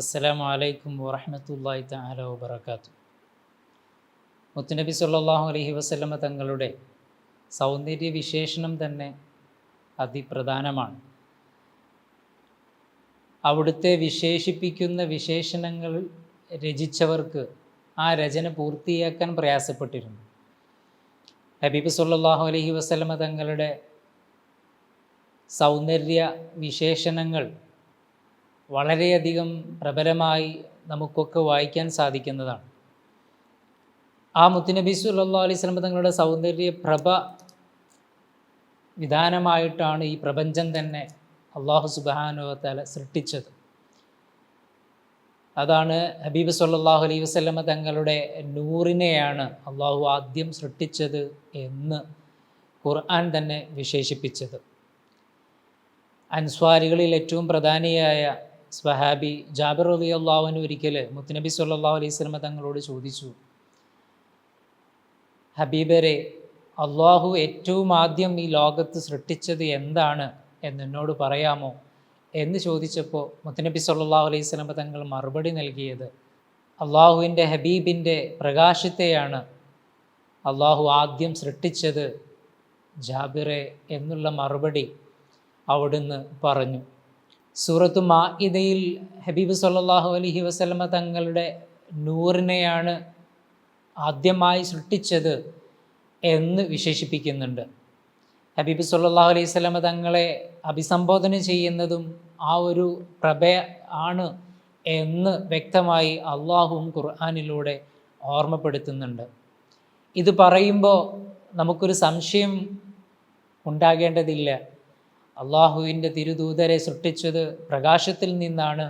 അസ്സലാമു അലൈക്കും വറഹമത്തല്ലാഹി തആല വബറകാത്തു മുത്തുനബി സല്ലല്ലാഹു അലൈഹി വസല്ലമ തങ്ങളുടെ സൗന്ദര്യ വിശേഷണം തന്നെ അതിപ്രധാനമാണ്. അവിടുത്തെ വിശേഷിപ്പിക്കുന്ന വിശേഷണങ്ങൾ രചിച്ചവർക്ക് ആ രചന പൂർത്തിയാക്കാൻ പ്രയാസപ്പെട്ടിരുന്നു. ഹബീബ് സല്ലാഹു അലഹി വസ്ലമ തങ്ങളുടെ സൗന്ദര്യ വിശേഷണങ്ങൾ വളരെയധികം പ്രബലമായി നമുക്കൊക്കെ വായിക്കാൻ സാധിക്കുന്നതാണ്. ആ മുത്തുനബി സുല്ലാ അലൈഹി സ്വലം തങ്ങളുടെ സൗന്ദര്യ പ്രഭ വിധാനമായിട്ടാണ് ഈ പ്രപഞ്ചം തന്നെ അള്ളാഹു സുബാനുവത്താല സൃഷ്ടിച്ചത്. അതാണ് ഹബീബ് സല്ലാഹു അലൈഹി വസ്ലമ തങ്ങളുടെ നൂറിനെയാണ് അള്ളാഹു ആദ്യം സൃഷ്ടിച്ചത് എന്ന് ഖുർആൻ തന്നെ വിശേഷിപ്പിച്ചത്. അൻസ്വാരികളിൽ ഏറ്റവും പ്രധാനിയായ സ്വഹാബി ജാബിർ അലി അള്ളാഹുവിന് ഒരിക്കൽ മുത്തുനബി സല്ലാഹു അലൈഹി സ്വലമ തങ്ങളോട് ചോദിച്ചു ഹബീബരെ അള്ളാഹു ഏറ്റവും ആദ്യം ഈ ലോകത്ത് സൃഷ്ടിച്ചത് എന്താണ് എന്നെന്നോട് പറയാമോ? എന്ന് ചോദിച്ചപ്പോൾ മുത്തനബി സല്ലാഹു അലൈഹി സ്വലമ തങ്ങൾ മറുപടി നൽകിയത് അള്ളാഹുവിന്റെ ഹബീബിന്റെ പ്രകാശത്തെയാണ് അള്ളാഹു ആദ്യം സൃഷ്ടിച്ചത് ജാബിറെ എന്നുള്ള മറുപടി അവിടുന്ന് പറഞ്ഞു. സൂറത്തു മാഇദയിൽ ഹബീബ് സല്ലാഹു അലഹി വസ്ലമ തങ്ങളുടെ നൂറിനെയാണ് ആദ്യമായി സൃഷ്ടിച്ചത് എന്ന് വിശേഷിപ്പിക്കുന്നുണ്ട്. ഹബീബ് സല്ലാഹു അലൈഹി സ്വലമ തങ്ങളെ അഭിസംബോധന ചെയ്യുന്നതും ആ ഒരു പ്രഭ ആണ് എന്ന് വ്യക്തമായി അള്ളാഹുവും ഖുർആാനിലൂടെ ഓർമ്മപ്പെടുത്തുന്നുണ്ട്. ഇത് പറയുമ്പോൾ നമുക്കൊരു സംശയം ഉണ്ടാകേണ്ടതില്ല. അള്ളാഹുവിന്റെ തിരുദൂതരെ സൃഷ്ടിച്ചത് പ്രകാശത്തിൽ നിന്നാണ്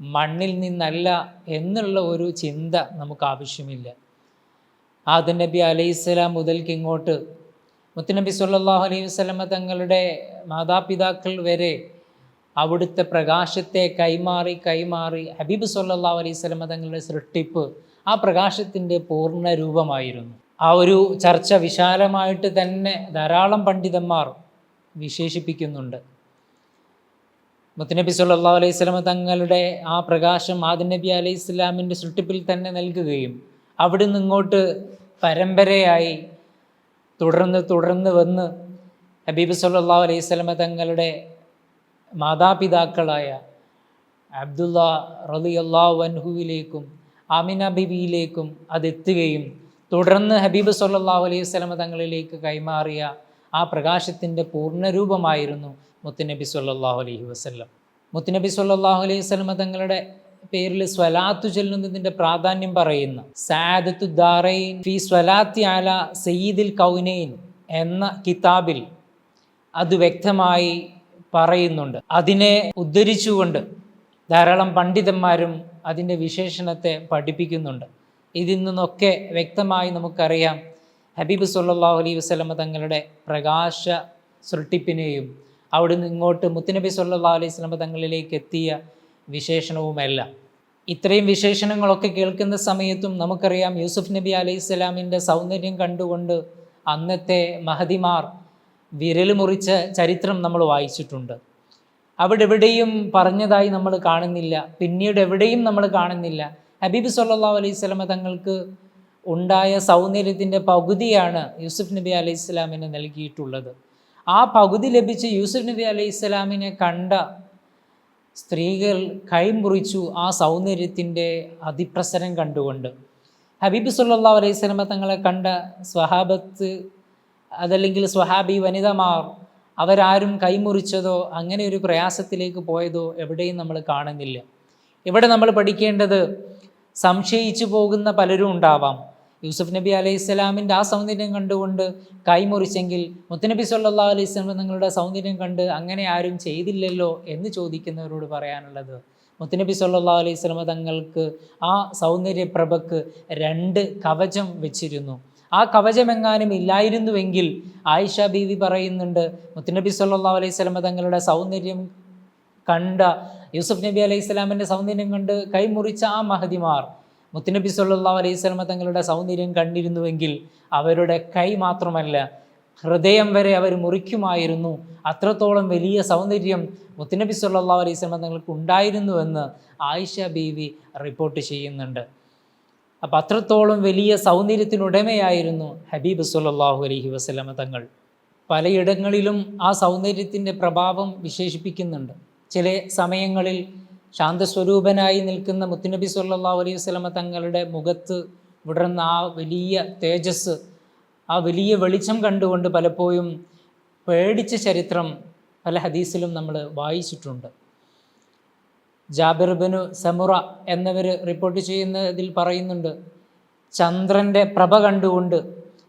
മണ്ണിൽ നിന്നല്ല എന്നുള്ള ഒരു ചിന്ത നമുക്ക് ആവശ്യമില്ല ആദൻ നബി അലൈഹിസ്സലാം മുതൽക്ക് ഇങ്ങോട്ട് മുത്തുനബി സല്ലാഹു അലൈഹി വസ്ലമ തങ്ങളുടെ മാതാപിതാക്കൾ വരെ അവിടുത്തെ പ്രകാശത്തെ കൈമാറി കൈമാറി ഹബീബ് സല്ലാഹു അലൈഹി വസല്ലമ തങ്ങളുടെ സൃഷ്ടിപ്പ് ആ പ്രകാശത്തിന്റെ പൂർണ രൂപമായിരുന്നു. ആ ഒരു ചർച്ച വിശാലമായിട്ട് തന്നെ ധാരാളം പണ്ഡിതന്മാർ വിശേഷിപ്പിക്കുന്നുണ്ട്. മുത്തനബി സല്ലാ അലൈഹി തങ്ങളുടെ ആ പ്രകാശം ആദി നബി അലൈഹി ഇസ്ലാമിന്റെ സൃഷ്ടിപ്പിൽ തന്നെ നൽകുകയും അവിടുന്ന് ഇങ്ങോട്ട് പരമ്പരയായി തുടർന്ന് തുടർന്ന് വന്ന് ഹബീബ് സല്ലാ അലൈഹി സ്വലമ തങ്ങളുടെ മാതാപിതാക്കളായ അബ്ദുള്ള റളിയല്ലാഹു അൻഹുവിലേക്കും ആമിന ബിബിയിലേക്കും അതെത്തുകയും തുടർന്ന് ഹബീബ് സല്ലാ അലൈഹി സ്വലമ തങ്ങളിലേക്ക് കൈമാറിയ ആ പ്രകാശത്തിന്റെ പൂർണരൂപമായിരുന്നു മുത്തുനബി സല്ലാഹു അലൈഹി വസല്ലം. മുത്തുനബി സല്ലാഹു അലൈഹി വസല്ലമ തങ്ങളുടെ പേരിൽ സ്വലാത്തു ചൊല്ലുന്നതിന്റെ പ്രാധാന്യം പറയുന്ന സാദത്തു ദാറൈൻ ഫി സ്വലാത്തി ആല സയ്യിദിൽ കൗനൈൻ എന്ന കിതാബിൽ അത് വ്യക്തമായി പറയുന്നുണ്ട്. അതിനെ ഉദ്ധരിച്ചുകൊണ്ട് ധാരാളം പണ്ഡിതന്മാരും അതിന്റെ വിശേഷണത്തെ പഠിപ്പിക്കുന്നുണ്ട്. ഇതിൽ നിന്നൊക്കെ വ്യക്തമായി നമുക്കറിയാം ഹബീബ് സല്ലല്ലാഹു അലൈ വസ്ലമ തങ്ങളുടെ പ്രകാശ സൃഷ്ടിപ്പിനെയും അവിടുന്ന് ഇങ്ങോട്ട് മുത്തുനബി സല്ലല്ലാഹു അലൈഹി സ്വലമ തങ്ങളിലേക്ക് എത്തിയ വിശേഷണവുമല്ല. ഇത്രയും വിശേഷണങ്ങളൊക്കെ കേൾക്കുന്ന സമയത്തും നമുക്കറിയാം യൂസുഫ് നബി അലൈഹി സ്വലാമിന്റെ സൗന്ദര്യം കണ്ടുകൊണ്ട് അന്നത്തെ മഹതിമാർ വിരൽ മുറിച്ച ചരിത്രം നമ്മൾ വായിച്ചിട്ടുണ്ട്. അവിടെ എവിടെയും പറഞ്ഞതായി നമ്മൾ കാണുന്നില്ല. പിന്നീട് എവിടെയും നമ്മൾ കാണുന്നില്ല. ഹബീബ് സല്ലാ അലൈഹി സ്വലമ തങ്ങൾക്ക് ഉണ്ടായ സൗന്ദര്യത്തിന്റെ പകുതിയാണ് യൂസുഫ് നബി അലൈഹി സ്വലാമിന് നൽകിയിട്ടുള്ളത്. ആ പകുതി ലഭിച്ച് യൂസുഫ് നബി അലൈഹി സ്വലാമിനെ കണ്ട സ്ത്രീകൾ കൈമുറിച്ചു ആ സൗന്ദര്യത്തിന്റെ അതിപ്രസരം കണ്ടുകൊണ്ട്. ഹബീബ് സുല്ലാ അലൈഹി തങ്ങളെ കണ്ട സ്വഹാബത്ത് അതല്ലെങ്കിൽ സ്വഹാബി വനിതമാർ അവരാരും കൈമുറിച്ചതോ അങ്ങനെ ഒരു പ്രയാസത്തിലേക്ക് പോയതോ എവിടെയും നമ്മൾ കാണുന്നില്ല. ഇവിടെ നമ്മൾ പഠിക്കേണ്ടത് സംശയിച്ചു പോകുന്ന പലരും ഉണ്ടാവാം. യൂസുഫ് നബി അലൈഹി സ്വലാമിന്റെ ആ സൗന്ദര്യം കണ്ടുകൊണ്ട് കൈമുറിച്ചെങ്കിൽ മുത്തനബി സല്ലാ അലൈഹി സ്വലം നിങ്ങളുടെ സൗന്ദര്യം കണ്ട് അങ്ങനെ ആരും ചെയ്തില്ലല്ലോ എന്ന് ചോദിക്കുന്നവരോട് പറയാനുള്ളത്. മുത്തനബി സല്ലാ അലൈഹി സ്വലമ തങ്ങൾക്ക് ആ സൗന്ദര്യപ്രഭക്ക് രണ്ട് കവചം വെച്ചിരുന്നു. ആ കവചമെങ്ങാനും ഇല്ലായിരുന്നുവെങ്കിൽ ആയിഷ ബീവി പറയുന്നുണ്ട് മുത്തനബി സല്ലാ അലൈഹി സ്വലമ തങ്ങളുടെ സൗന്ദര്യം കണ്ട യൂസുഫ് നബി അലൈഹി സ്വലാമിന്റെ സൗന്ദര്യം കണ്ട് കൈമുറിച്ച ആ മഹതിമാർ മുത്തുനബി സല്ലാ അലൈഹി സ്വലമ തങ്ങളുടെ സൗന്ദര്യം കണ്ടിരുന്നുവെങ്കിൽ അവരുടെ കൈ മാത്രമല്ല ഹൃദയം വരെ അവർ മുറിക്കുമായിരുന്നു. അത്രത്തോളം വലിയ സൗന്ദര്യം മുത്തുനബി സല്ലാ അലൈഹി സ്വലം തങ്ങൾക്ക് ഉണ്ടായിരുന്നുവെന്ന് ആയിഷ ബീവി റിപ്പോർട്ട് ചെയ്യുന്നുണ്ട്. അപ്പം അത്രത്തോളം വലിയ സൗന്ദര്യത്തിനുടമയായിരുന്നു ഹബീബ് സല്ലാഹു അലഹി വസ്ലമ തങ്ങൾ. പലയിടങ്ങളിലും ആ സൗന്ദര്യത്തിന്റെ പ്രഭാവം വിശേഷിപ്പിക്കുന്നുണ്ട്. ചില സമയങ്ങളിൽ ശാന്തസ്വരൂപനായി നിൽക്കുന്ന മുത്തുനബി സല്ലാ അലൈഹി വസ്ലമ തങ്ങളുടെ മുഖത്ത് വിടർന്ന ആ വലിയ തേജസ് ആ വലിയ വെളിച്ചം കണ്ടുകൊണ്ട് പലപ്പോഴും പേടിച്ച ചരിത്രം പല ഹദീസിലും നമ്മൾ വായിച്ചിട്ടുണ്ട്. ജാബിർ ബിനു സമുറ എന്നിവർ റിപ്പോർട്ട് ചെയ്യുന്നതിൽ പറയുന്നുണ്ട് ചന്ദ്രന്റെ പ്രഭ കണ്ടുകൊണ്ട്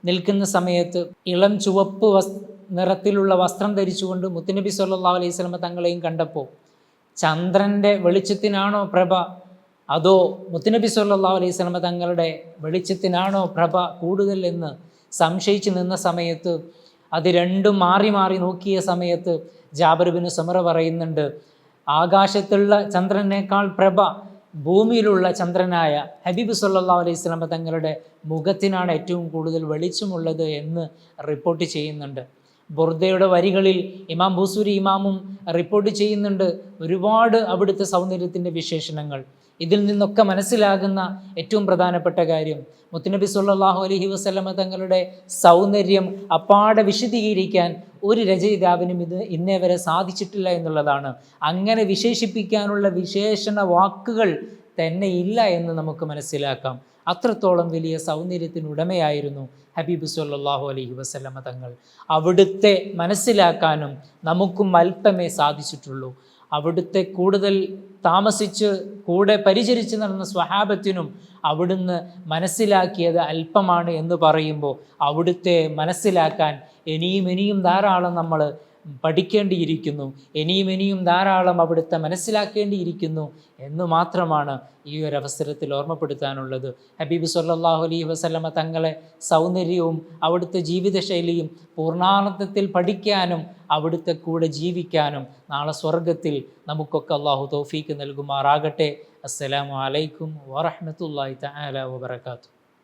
നിൽക്കുന്ന സമയത്ത് ഇളം ചുവപ്പ് വസ് നിറത്തിലുള്ള വസ്ത്രം ധരിച്ചുകൊണ്ട് മുത്തുനബി സല്ലാ അലൈഹി സ്വലമ തങ്ങളെയും കണ്ടപ്പോൾ ചന്ദ്രന്റെ വെളിച്ചത്തിനാണോ പ്രഭ? അതോ മുത്തുനബി സല്ലാ അലൈഹി സ്വലമ തങ്ങളുടെ വെളിച്ചത്തിനാണോ പ്രഭ കൂടുതൽ എന്ന് സംശയിച്ചു നിന്ന സമയത്ത് അത് രണ്ടും മാറി മാറി നോക്കിയ സമയത്ത് ജാബർബിന് സമറ പറയുന്നുണ്ട് ആകാശത്തുള്ള ചന്ദ്രനേക്കാൾ പ്രഭ ഭൂമിയിലുള്ള ചന്ദ്രനായ ഹബീബ് സല്ലാ അലൈഹി സ്വലമ തങ്ങളുടെ മുഖത്തിനാണ് ഏറ്റവും കൂടുതൽ വെളിച്ചമുള്ളത് എന്ന് റിപ്പോർട്ട് ചെയ്യുന്നുണ്ട്. ബുർദയുടെ വരികളിൽ ഇമാം ബൂസൂരി ഇമാമും റിപ്പോർട്ട് ചെയ്യുന്നുണ്ട് ഒരുപാട് അവിടുത്തെ സൗന്ദര്യത്തിന്റെ വിശേഷണങ്ങൾ. ഇതിൽ നിന്നൊക്കെ മനസ്സിലാകുന്ന ഏറ്റവും പ്രധാനപ്പെട്ട കാര്യം മുത്തുനബി സുല്ലാഹു അലഹി വസ്ലമ തങ്ങളുടെ സൗന്ദര്യം അപ്പാടെ വിശദീകരിക്കാൻ ഒരു രചയിതാവിനും ഇത് ഇന്നേ വരെ സാധിച്ചിട്ടില്ല എന്നുള്ളതാണ്. അങ്ങനെ വിശേഷിപ്പിക്കാനുള്ള വിശേഷണ വാക്കുകൾ തന്നെ ഇല്ല എന്ന് നമുക്ക് മനസ്സിലാക്കാം. അത്രത്തോളം വലിയ സൗന്ദര്യത്തിനുടമയായിരുന്നു ഹബീബ് സല്ലാഹു അലൈഹി വസ്ലമ തങ്ങൾ. അവിടുത്തെ മനസ്സിലാക്കാനും നമുക്കും അല്പമേ സാധിച്ചിട്ടുള്ളൂ. അവിടുത്തെ കൂടുതൽ താമസിച്ച് കൂടെ പരിചരിച്ച് നടന്ന സ്വഹാബത്തിനും അവിടുന്ന് മനസ്സിലാക്കിയത് അല്പമാണ് എന്ന് പറയുമ്പോൾ അവിടുത്തെ മനസ്സിലാക്കാൻ ഇനിയും ഇനിയും ധാരാളം നമ്മൾ പഠിക്കേണ്ടിയിരിക്കുന്നു. ഇനിയും ഇനിയും ധാരാളം അവിടുത്തെ മനസ്സിലാക്കേണ്ടിയിരിക്കുന്നു എന്ന് മാത്രമാണ് ഈ ഒരു അവസരത്തിൽ ഓർമ്മപ്പെടുത്താനുള്ളത്. ഹബീബ് സല്ലാഹു അലൈഹി വസ്ലമ തങ്ങളെ സൗന്ദര്യവും അവിടുത്തെ ജീവിതശൈലിയും പൂർണാർത്ഥത്തിൽ പഠിക്കാനും അവിടുത്തെ കൂടെ ജീവിക്കാനും നാളെ സ്വർഗത്തിൽ നമുക്കൊക്കെ അള്ളാഹു തോഫീക്ക് നൽകുമാറാകട്ടെ. അസ്സലാമു അലൈക്കും വറഹമത്തല്ലാഹി തആല വബറകാതുഹു.